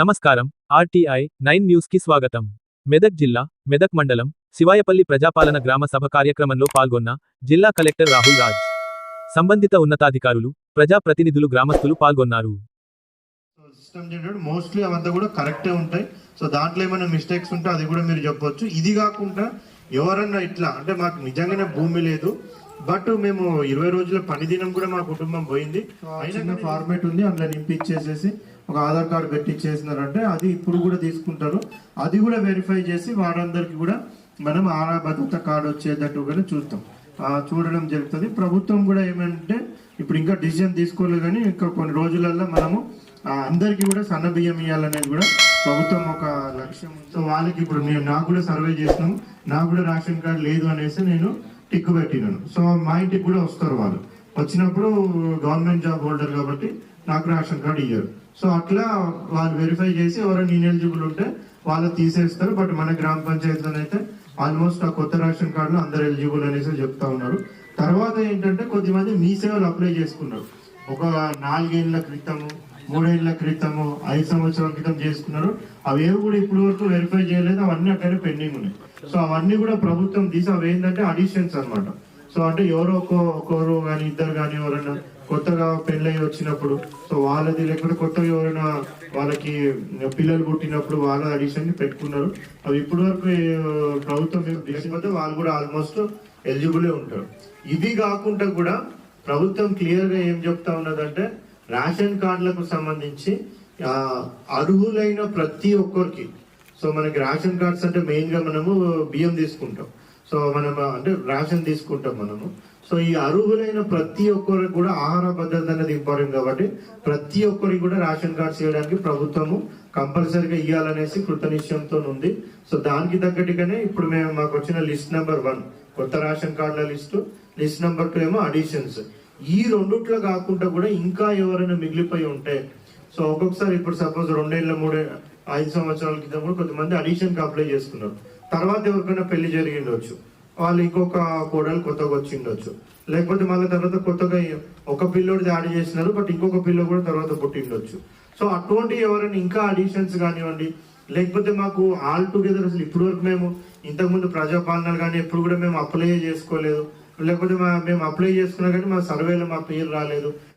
నమస్కారం RTI nine న్యూస్కి స్వాగతం. మెదక్ జిల్లా మెదక్ మండలం శివాయపల్లి ప్రజాపాలన గ్రామ సభ కార్యక్రమంలో పాల్గొన్న జిల్లా కలెక్టర్ రాహుల్ రాజ్. సంబంధిత ఉన్నతాధికారులు ప్రజాప్రతినిధులు గ్రామస్తులు పాల్గొన్నారు. సిస్టమ్ జనరేట్ మోస్ట్లీ అవంతా కూడా కరెక్టే ఉంటాయి. సో దాంట్లో ఏమైనా మిస్టేక్స్ ఉంటే అది కూడా మీరు చెప్పొచ్చు. ఇది కాకుండా ఎవరన్నా ఇట్లా అంటే మాకు నిజంగానే భూమి లేదు. బట్ మేము ఇరవై రోజుల పని దినం కూడా మా కుటుంబం పోయింది. అయినా ఫార్మేట్ ఉంది అందులో నింపి ఇచ్చేసేసి ఒక ఆధార్ కార్డు పెట్టి ఇచ్చేసినారంటే అది ఇప్పుడు కూడా తీసుకుంటారు. అది కూడా వెరిఫై చేసి వారందరికి కూడా మనం ఆరా భద్రత కార్డు వచ్చేటట్టు కూడా చూస్తాం. చూడడం జరుగుతుంది. ప్రభుత్వం కూడా ఏమంటే ఇప్పుడు ఇంకా డిసిజన్ తీసుకోలేదు కానీ ఇంకా కొన్ని రోజులలో మనము అందరికీ కూడా సన్న బియ్యం ఇవ్వాలనేది కూడా ప్రభుత్వం ఒక లక్ష్యం. సో వాళ్ళకి ఇప్పుడు నేను నాకు కూడా సర్వే చేసినాము నాకు కూడా రేషన్ కార్డు లేదు అనేసి నేను టిక్కు పెట్టినాను సో మా ఇంటికి కూడా వస్తారు వాళ్ళు. వచ్చినప్పుడు గవర్నమెంట్ జాబ్ హోల్డర్ కాబట్టి నాకు రేషన్ కార్డు ఇయ్యరు. సో అట్లా వాళ్ళు వెరిఫై చేసి ఎవరైనా ఇనెలిజిబుల్ ఉంటే వాళ్ళు తీసేస్తారు. బట్ మన గ్రామ పంచాయతీలోనైతే ఆల్మోస్ట్ ఆ కొత్త రేషన్ కార్డులో అందరు ఎలిజిబుల్ అనేసి చెప్తా ఉన్నారు. తర్వాత ఏంటంటే కొద్దిమంది మీ సేవలు అప్లై చేసుకున్నారు. ఒక నాలుగేళ్ళ క్రితము మూడేళ్ళ క్రితము ఐదు సంవత్సరాల క్రితం చేసుకున్నారు. అవేవి కూడా ఇప్పుడు వరకు వెరిఫై చేయలేదు. అవన్నీ అక్కడే పెండింగ్ ఉన్నాయి. సో అవన్నీ కూడా ప్రభుత్వం తీసి అవి ఏంటంటే అడిషన్స్ అన్నమాట. సో అంటే ఎవరో ఒక ఒకరు కానీ ఇద్దరు కానీ ఎవరైనా కొత్తగా పెళ్ళై వచ్చినప్పుడు సో వాళ్ళది లేకపోతే కొత్తగా ఎవరైనా వాళ్ళకి పిల్లలు పుట్టినప్పుడు వాళ్ళ అడిషన్ పెట్టుకున్నారు. అవి ఇప్పటి వరకు ప్రభుత్వం తీసుకుంటే వాళ్ళు కూడా ఆల్మోస్ట్ ఎలిజిబుల్ ఉంటారు. ఇది కాకుండా కూడా ప్రభుత్వం క్లియర్గా ఏం చెప్తా ఉన్నదంటే రేషన్ కార్డులకు సంబంధించి అర్హులైన ప్రతి ఒక్కరికి. సో మనకి రేషన్ కార్డ్స్ అంటే మెయిన్గా మనము బియ్యం తీసుకుంటాం. సో మనం అంటే రేషన్ తీసుకుంటాం మనము. సో ఈ అర్హులైన ప్రతి ఒక్కరికి కూడా ఆహార భద్రత అనేది ఇంపార్టెంట్ కాబట్టి ప్రతి ఒక్కరికి కూడా రేషన్ కార్డ్స్ ఇవ్వడానికి ప్రభుత్వము కంపల్సరీగా ఇవ్వాలనేసి కృతనిశ్చయంతో ఉంది. సో దానికి తగ్గట్టుగానే ఇప్పుడు మేము మాకు వచ్చిన లిస్ట్ నెంబర్ వన్ కొత్త రేషన్ కార్డుల లిస్టు. లిస్ట్ నెంబర్ టూ ఏమో అడిషన్స్. ఈ రెండిట్లో కాకుండా కూడా ఇంకా ఎవరైనా మిగిలిపోయి ఉంటే సో ఒక్కొక్కసారి ఇప్పుడు సపోజ్ రెండేళ్ళ మూడే ఐదు సంవత్సరాల క్రితం కూడా కొంతమంది అడిషన్కి అప్లై చేసుకున్నారు. తర్వాత ఎవరికైనా పెళ్ళి జరిగిండొచ్చు వాళ్ళు ఇంకొక కోడలు కొత్తగా వచ్చిండొచ్చు లేకపోతే మళ్ళీ తర్వాత కొత్తగా ఒక పిల్లోడిది యాడ్ చేసినారు బట్ ఇంకొక పిల్ల కూడా తర్వాత పుట్టిండొచ్చు సో అటువంటి ఎవరైనా ఇంకా అడిషన్స్ కానివ్వండి లేకపోతే మాకు ఆల్ టుగెదర్ అసలు ఇప్పుడు వరకు మేము ఇంతకుముందు ప్రజాపాలనలు కానీ ఎప్పుడు కూడా మేము అప్లై చేసుకోలేదు. లేకపోతే మా మేము అప్లై చేసుకున్నా కానీ మా సర్వేలో మా పేరు రాలేదు.